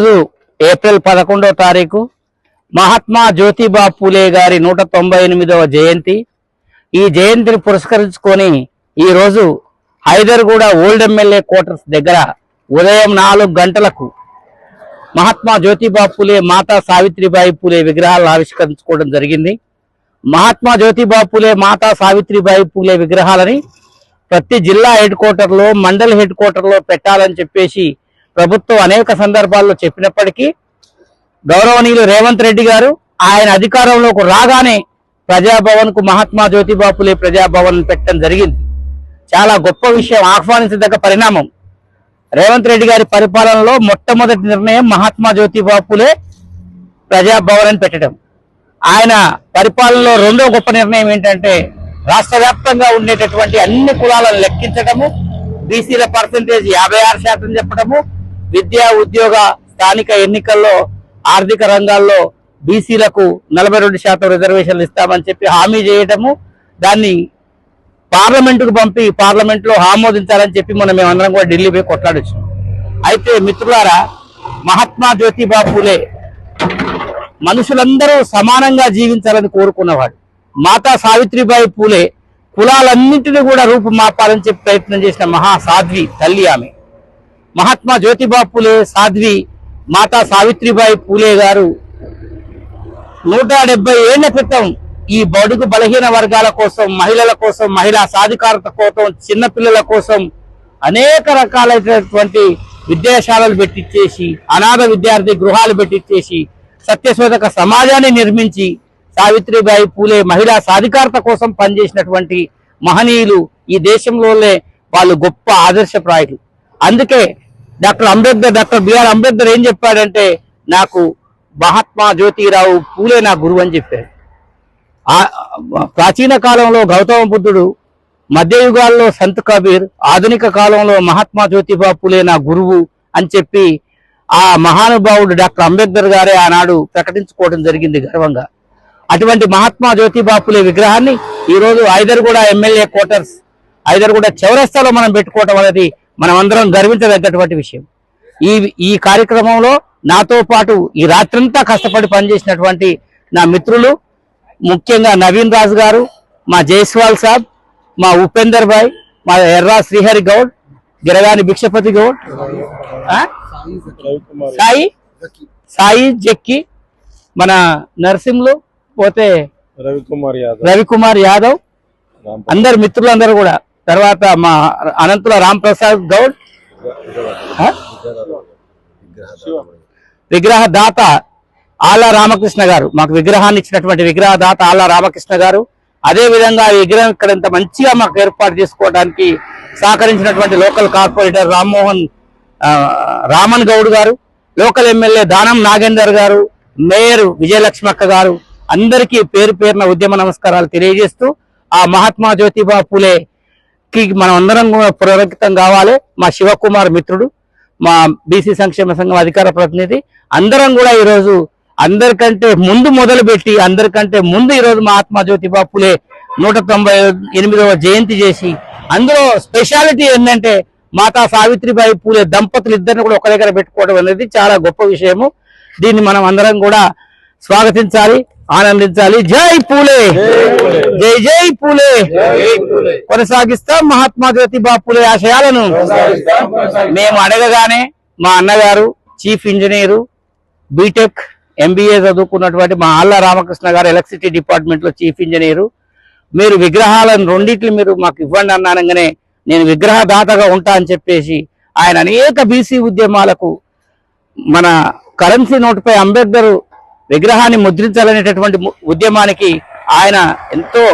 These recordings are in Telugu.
ఈరోజు ఏప్రిల్ పదకొండో తారీఖు మహాత్మా జ్యోతిబా పూలే గారి నూట తొంభై ఎనిమిదవ జయంతి. ఈ జయంతిని పురస్కరించుకొని ఈరోజు హైదర్గూడ ఓల్డ్ ఎమ్మెల్యే క్వార్టర్స్ దగ్గర ఉదయం నాలుగు గంటలకు మహాత్మా జ్యోతిబా పూలే మాతా సావిత్రిబాయి పూలే విగ్రహాలను ఆవిష్కరించుకోవడం జరిగింది. మహాత్మా జ్యోతిబా పూలే మాతా సావిత్రిబాయి పూలే విగ్రహాలని ప్రతి జిల్లా హెడ్ క్వార్టర్లో మండల్ హెడ్ క్వార్టర్లో పెట్టాలని చెప్పేసి ప్రభుత్వం అనేక సందర్భాల్లో చెప్పినప్పటికీ గౌరవనీయులు రేవంత్ రెడ్డి గారు ఆయన అధికారంలోకి రాగానే ప్రజాభవన్కు మహాత్మా జ్యోతిబాపులే ప్రజాభవన్ పెట్టడం జరిగింది. చాలా గొప్ప విషయం ఆహ్వానించదగ్గ పరిణామం. రేవంత్ రెడ్డి గారి పరిపాలనలో మొట్టమొదటి నిర్ణయం మహాత్మా జ్యోతిబా పూలే ప్రజాభవన్ అని పెట్టడం. ఆయన పరిపాలనలో రెండో గొప్ప నిర్ణయం ఏంటంటే రాష్ట్ర వ్యాప్తంగా ఉండేటటువంటి అన్ని కులాలను లెక్కించడము బీసీల పర్సంటేజ్ యాభై ఆరు శాతం చెప్పడము విద్యా ఉద్యోగ స్థానిక ఎన్నికల్లో ఆర్థిక రంగాల్లో బీసీలకు నలభై రెండు శాతం రిజర్వేషన్లు ఇస్తామని చెప్పి హామీ చేయడము దాన్ని పార్లమెంటుకు పంపి పార్లమెంట్లో ఆమోదించాలని చెప్పి మనం మేమందరం కూడా ఢిల్లీ పోయి కొట్లాడచ్చు అయితే మిత్రులారా మహాత్మా జ్యోతిబా పూలే మనుషులందరూ సమానంగా జీవించాలని కోరుకున్నవాడు. మాతా సావిత్రిబాయి పూలే కులాలన్నింటినీ కూడా రూపు మాపాలని చెప్పి ప్రయత్నం చేసిన మహా సాధ్వి తల్లి ఆమె. మహాత్మా జ్యోతిబా పూలే సాధ్వి మాతా సావిత్రిబాయి పూలే గారు. నూట డెబ్బై ఏళ్ళ క్రితం ఈ బడుగు బలహీన వర్గాల కోసం మహిళల కోసం మహిళా సాధికారత కోసం చిన్నపిల్లల కోసం అనేక రకాలైనటువంటి విద్యాశాలలు పెట్టించేసి అనాథ విద్యార్థి గృహాలు పెట్టించేసి సత్యశోధక సమాజాన్ని నిర్మించి సావిత్రిబాయి పూలే మహిళా సాధికారత కోసం పనిచేసినటువంటి మహనీయులు ఈ దేశంలోనే వాళ్ళు గొప్ప ఆదర్శప్రాయులు అందుకే doctor Ambedkar doctor B R Ambedkar ఏం చెప్పాడంటే నాకు మహాత్మా జ్యోతిరావు పూలే నా గురువు అని చెప్పాడు ప్రాచీన కాలంలో గౌతమ బుద్ధుడు మధ్యయుగాల్లో సంత్ కబీర్ ఆధునిక కాలంలో మహాత్మా జ్యోతిబా పూలే నా గురువు అని చెప్పి ఆ మహానుభావుడు డాక్టర్ అంబేద్కర్ గారే ఆనాడు ప్రకటించుకోవడం జరిగింది గర్వంగా. అటువంటి మహాత్మా జ్యోతిబా పూలే విగ్రహాన్ని ఈరోజు రోజు ఐదర్గూడ ఎమ్మెల్యే క్వార్టర్స్ ఐదర్గూడ చౌరస్తాలో మనం పెట్టుకోవటం అనేది మనం అందరం గర్వించదగ్గటువంటి విషయం ఈ ఈ కార్యక్రమంలో నాతో పాటు ఈ రాత్రంతా కష్టపడి పనిచేసినటువంటి నా మిత్రులు ముఖ్యంగా నవీన్ రాజు గారు మా జైస్వాల్ సాబ్ మా ఉపేందర్ భాయ్ మా ఎర్రా శ్రీహరి గౌడ్ గిరగాని భిక్షపతి గౌడ్? సాయి సాయి జక్కి మన నరసింహులు పోతే రవికుమార్ యాదవ్ రవికుమార్ యాదవ్ అందరు మిత్రులందరూ కూడా తర్వాత మా అనంతుల రామ్ప్రసాద్ గౌడ్. విగ్రహ దాత ఆలా రామకృష్ణ గారు. మాకు విగ్రహాన్ని ఇచ్చినటువంటి విగ్రహ దాత ఆలా రామకృష్ణ గారు. అదే విధంగా ఈ విగ్రహం ఇక్కడ ఇంత మంచిగా మాకు ఏర్పాటు చేసుకోవడానికి సహకరించినటువంటి local corporator Rammohan Raman Goud garu local MLA Danam Nagender గారు మేయర్ విజయలక్ష్మక్క గారు అందరికీ పేరు పేరున ఉద్యమ నమస్కారాలు తెలియజేస్తూ ఆ మహాత్మా జ్యోతిబా పూలే కి మనం అందరం కూడా పునరంకితం కావాలి. మా శివకుమార్ మిత్రుడు మా బీసీ సంక్షేమ సంఘం అధికార ప్రతినిధి. అందరం కూడా ఈరోజు అందరికంటే ముందు మొదలుపెట్టి అందరికంటే ముందు ఈరోజు మహాత్మా జ్యోతిబా పూలే నూట తొంభై ఎనిమిదవ జయంతి చేసి అందులో స్పెషాలిటీ ఏంటంటే మాతా సావిత్రిబాయి పూలే దంపతులు ఇద్దరిని కూడా ఒక దగ్గర పెట్టుకోవడం అనేది చాలా గొప్ప విషయము. దీన్ని మనం అందరం కూడా స్వాగతించాలి. ఆనందించాలి. జై పూలే. జై జై పూలే. కొనసాగిస్తాం మహాత్మా జ్యోతిబా పూలే ఆశయాలను. మేము అడగగానే మా అన్నగారు చీఫ్ ఇంజనీరు బీటెక్ ఎంబీఏ చదువుకున్నటువంటి మా ఆళ్ళ రామకృష్ణ గారు ఎలక్ట్రిసిటీ డిపార్ట్మెంట్లో చీఫ్ ఇంజనీరు. మీరు విగ్రహాలను రెండింటిని మీరు మాకు ఇవ్వండి అన్నానగానే నేను విగ్రహదాతగా ఉంటా అని చెప్పేసి ఆయన అనేక బీసీ ఉద్యమాలకు మన కరెన్సీ నోటుపై అంబేద్కర్ విగ్రహాన్ని ముద్రించాలనేటటువంటి ఉద్యమానికి ఆయన ఎంతో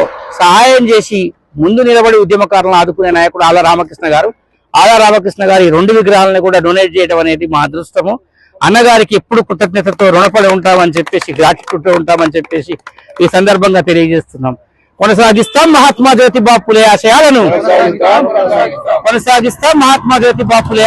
సహాయం చేసి ముందు నిలబడి ఉద్యమకారులను ఆదుకునే నాయకుడు ఆళ్ళ రామకృష్ణ గారు. ఆళ్ళ రామకృష్ణ గారు రెండు విగ్రహాలను కూడా డొనేట్ చేయడం అనేది మా అదృష్టము. అన్నగారికి ఎప్పుడు కృతజ్ఞతతో రుణపడి ఉంటామని చెప్పేసి గ్రాటిట్యూడ్ ఉంటామని చెప్పేసి ఈ సందర్భంగా తెలియజేస్తున్నాం. కొనసాగిస్తాం మహాత్మా జ్యోతిబా పులే ఆశయాలను. కొనసాగిస్తాం మహాత్మా జ్యోతిబా పులే